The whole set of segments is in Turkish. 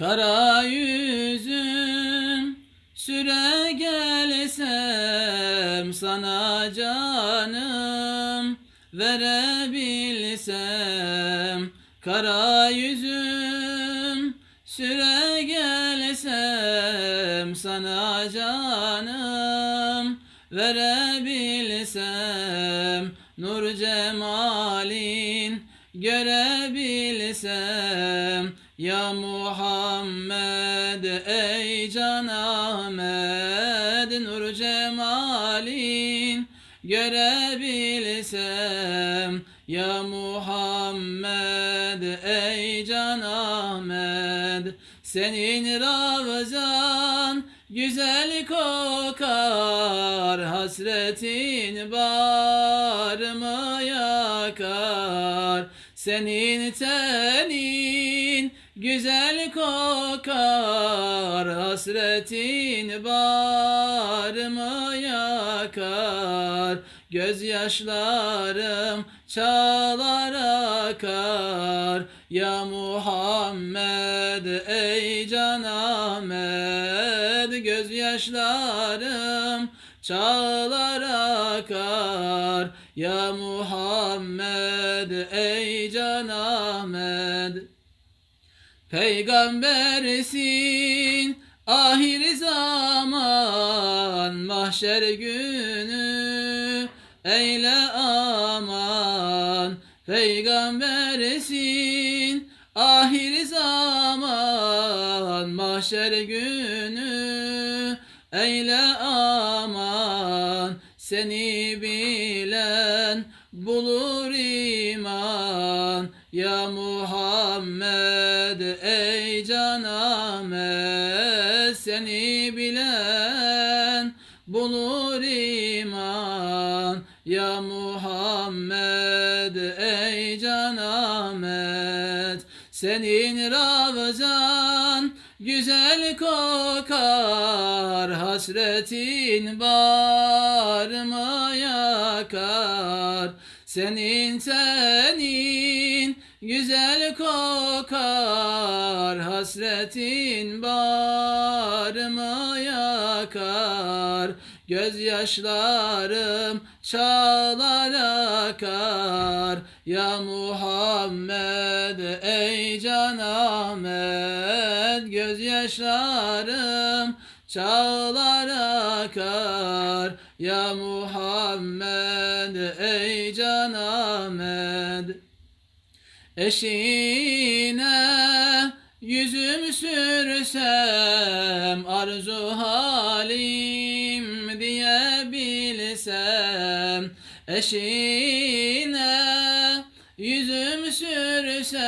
Kara yüzüm süre gelsem sana canım verebilsem. Kara yüzüm süre gelsem sana canım verebilsem. Nur cemalin görebilsem Ya Muhammed ey Can Ahmed Nur cemalin görebilsem. Ya Muhammed ey Can Ahmed Senin ravzan güzel kokar Hasretin bağrımı yakar Senin tenin güzel kokar Hasretin bağrımı yakar. Gözyaşlarım çalar akar. Ya Muhammed ey Can Ahmed Gözyaşlarım çalar akar Ya Muhammed ey Can Ahmed. Peygambersin ahir zaman mahşer günü eyle aman. Peygambersin ahir zaman mahşer günü eyle seni bilen bulur iman. Ya Muhammed ey Can seni bilen bulur iman. Ya Muhammed ey Can senin ravzan güzel kokar hasretin bağrımı yakar senin tenin güzel kokar hasretin bağrımı yakar Gözyaşlarım çalar akar Ya Muhammed ey Can Ahmet Gözyaşlarım çalar akar. Ya Muhammed ey Can Ahmet Eşine yüzüm sürsem arzu halim Eşine yüzüm sürsem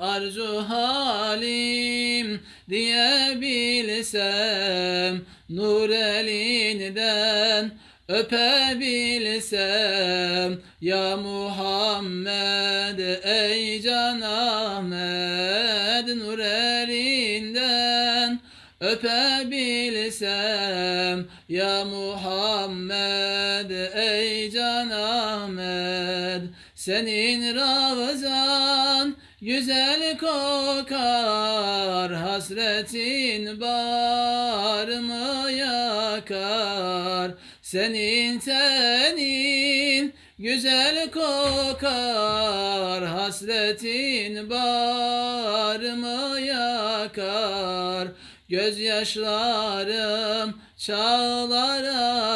arzu halim diyebilsem Nur elinden öpebilsem Ya Muhammed ey Can Ahmed Nur elinden öpebilsem Ya Muhammed ey Can Ahmed Senin ravzan güzel kokar Hasretin bağrımı yakar? Senin tenin güzel kokar Hasretin bağrımı yakar Gözyaşlarım çağlar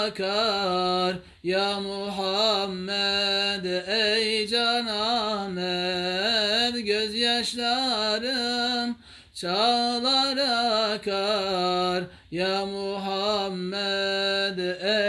akar. Ya Muhammed ey Can Ahmet Gözyaşlarım çağlar akar. Ya Muhammed ey